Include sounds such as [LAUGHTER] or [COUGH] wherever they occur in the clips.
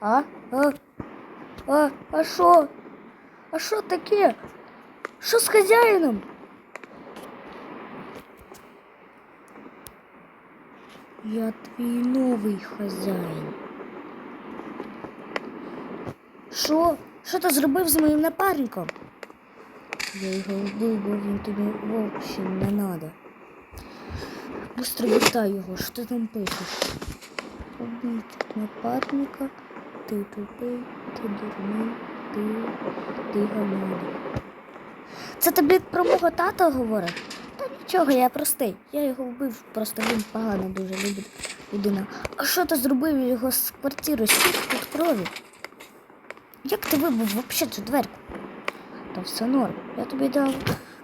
А? А? А? А що? А що таке? Що з хазяїном? Я твій новий хазяїн. Що? Що ти зробив з моїм напарником? Я його вбив, бо він тобі вовче не треба. Быстро вітай його, що ти там пишеш? Убить напарника, ти тупий, ти дурний, ти, ти говняний. Це тобі про мого тата говорить? Та нічого, я простий. Я його вбив, просто він погано дуже любить людина. А що ти зробив його з квартири? Скільки тут крові? Як ти вибив взагалі цю дверку? Та все норм. Я тобі дав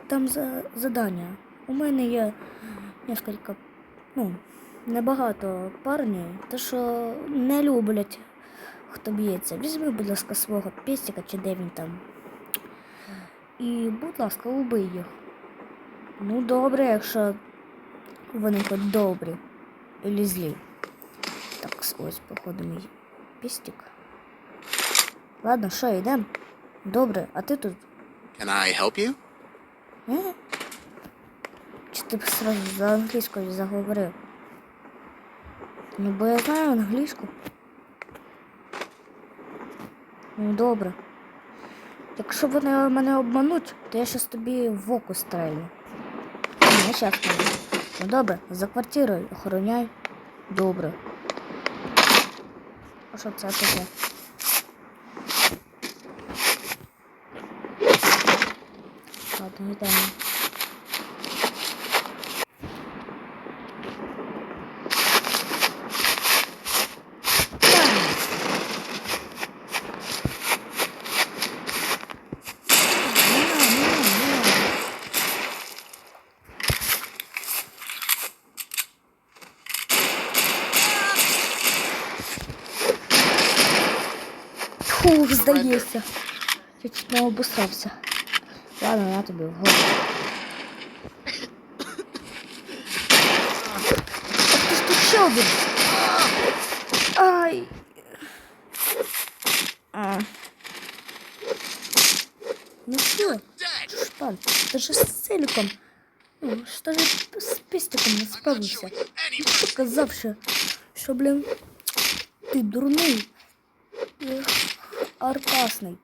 там за задання. У мене є несколько, ну, небагато парнів, то що не люблять, хто б'ється. Візьми, будь ласка, свого пестика чи де він там. І, будь ласка, убий їх. Ну, добре, якщо вони хоч добрі. Ілі злі. Так, ось, походу, мій пестик. Ладно, що, йдемо? Добре, а ти тут? Can I help you? Е? Чи ти б сразу за англійською заговорив? Ну, бо я знаю англійську. Ну, добре. Якщо вони мене обмануть, то я щас тобі в око стрелю. Не щас не. Ну добре, за квартирою охороняй. Добре. А що це таке? Ладно, йдемо. Фух, здається. Я чуть не обосрався. Ладно, на тобі в. Ти ж тут ще один. Ай. А. Ну все, шпаль, ты же с целиком, ну, что же с пестиком не казав, що, що, блін, ти дурний, е, аркасний.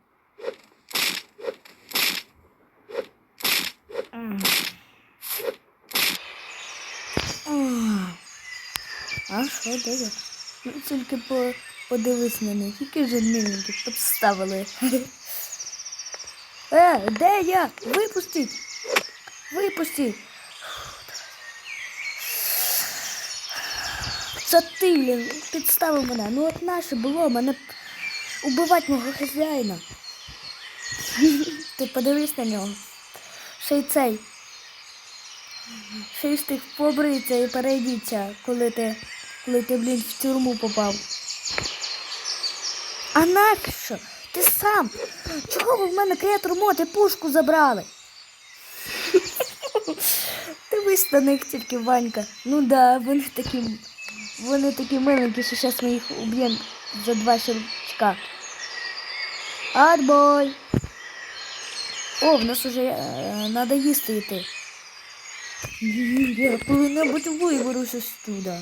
А що, я? Ну, тільки по, подивись на них, які ж миленькі підставили. [LAUGHS] Е, де я? Випустіть! Випустіть! Це ти, блін, підставив мене. Ну от наше було мене убивати мого хазяїна. Ти подивись на нього. Ще й цей. Ще й встиг побритися і перейдіться, коли ти, коли ти, блін, в тюрму попав. А нащо? Ти сам? Чого ви в мене креатор моти пушку забрали? Дивись на них тільки Ванька. Ну да, вони такі. Вони такі миленькі, що зараз ми їх уб'ємо за два щелчка. Отбой! О, в нас уже надо їсти йти. Я коли-небудь виберуся сюди.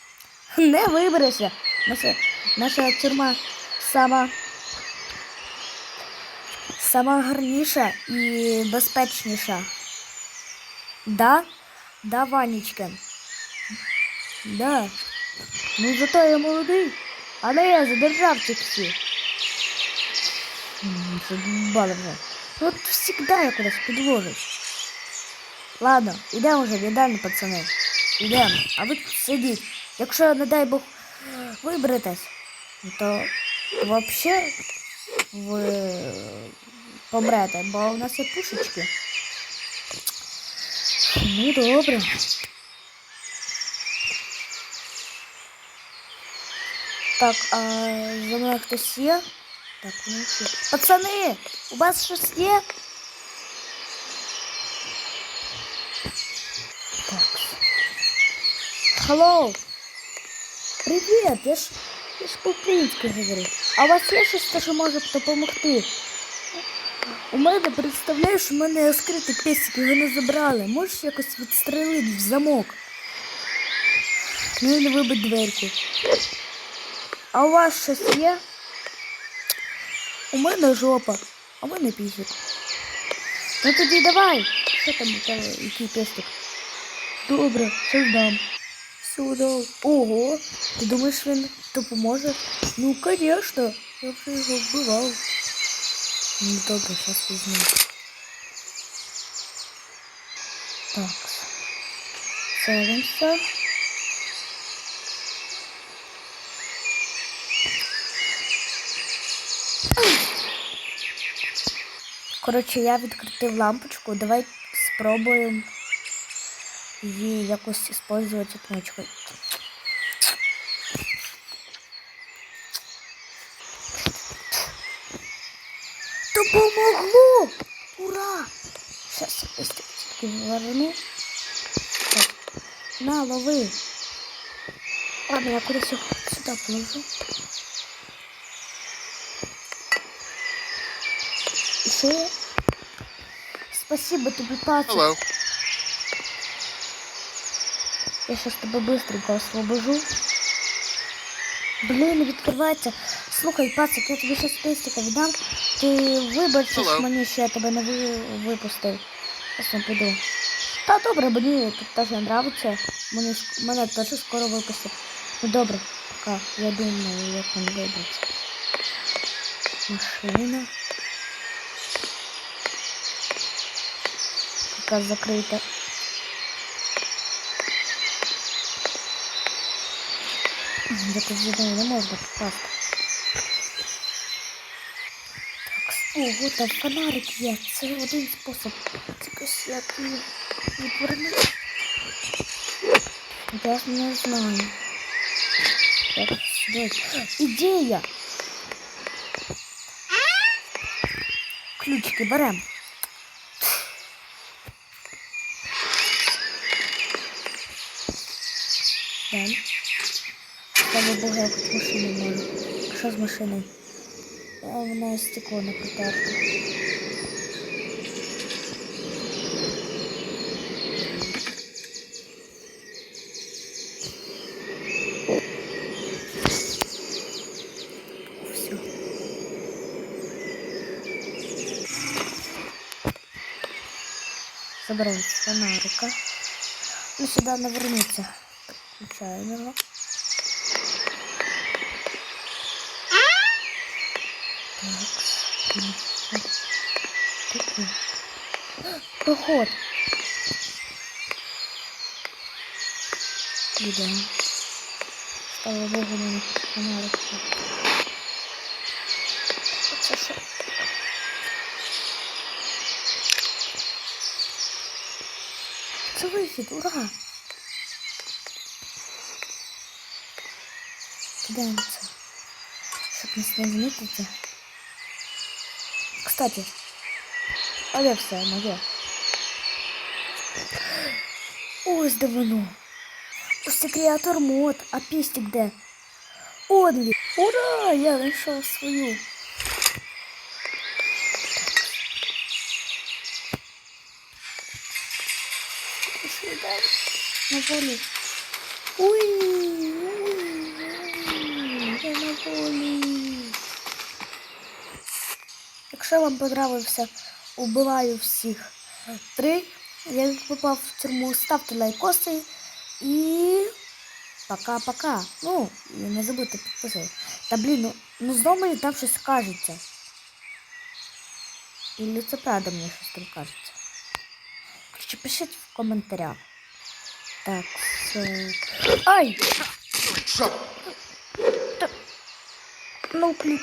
[LAUGHS] Не виберешся. Наша, наша тюрма сама, сама гарніша і безпечніша. Да? Да, Ванечка? Да. Ну зато я молодий, але я задержав цих всіх. М, Задубали вже. От завжди я кудись підвожусь. Ладно, ідемо вже в їдальню, пацани. Ідемо. А ви тут сидіть. Якщо, не дай Бог, виберетесь, то взагалі ви помрете, бо у нас є пушечки. Ну, добре. Так, а за мною хтось є? Так, ну. Пацани, у вас щось є? Так. Hello. Привіт, я ж Я ж по-українськи говорю. А у вас є щось, що може допомогти? У мене, представляєш, у мене скритий песик, не забрали. Можеш якось відстрелити в замок? Ну, і вибити дверку. А у вас щось є? У мене жопа, а у мене пісик. Ну тоді давай. Що там у тебе, який пестик? Добре, що дам. Все дав. Ого, ти думаєш, він допоможе? Ну, конечно, я вже його вбивав. Ну добре, зараз візьму. Так. Селимося. Коротше, я відкрутив лампочку. Давай спробуємо її якось использувати кнопочку. Допомогло! Ура! Сейчас я быстренько верну. На, лови. Ладно, я кудись сюди положу. І Спасибо тобі, пацик. Hello. Я сейчас тебе быстренько освобожу. Блін, не відкривається. Слухай, пацик, я тобі щас пестика віддам. Ти вибачиш мені, що я тебе не ви... випустив. Я піду. Та добре, мені тут теж не нравиться. Мені, мене теж скоро випустять. Ну добре, пока. Я думаю, як він вибереться. Машина. Яка закрита. Где-то сюда не можно попасть. Так, ого, там фонарик є. Це один спосіб. Тільки ж як її відвернути. Я ж не знаю. Як сюди. Ідея! Ключики берем. Слава Богу, я хоч машину можу. А що з машиною? А вона стекло не притерте. Все. Забираем с фонарика. Ну сюда не вернуться. Включаем его. Так. Такой. Проход. Йдемо. Слава Богу, мене фонарик. Оце що? Це вихід, ура! Кидаємо це. Щоб нас не змітити. Кстати, а де все моє? Ось де воно. Ось це креатор мод, а пістик де? Он він. Ура! Я знайшов свою. Пішли далі. На волі. Ой, ой, ой, я на волі. Якщо вам понравився, убиваю всіх три. Я попав в тюрму, ставте лайкоси і пока-пока. Ну, і не забудьте підписати. Та блін, ну, ну знову мені там щось кажеться. Ілі це правда мені щось там кажеться. Короче, пишіть в коментарях. Так, це... Ай! Ну, кліп.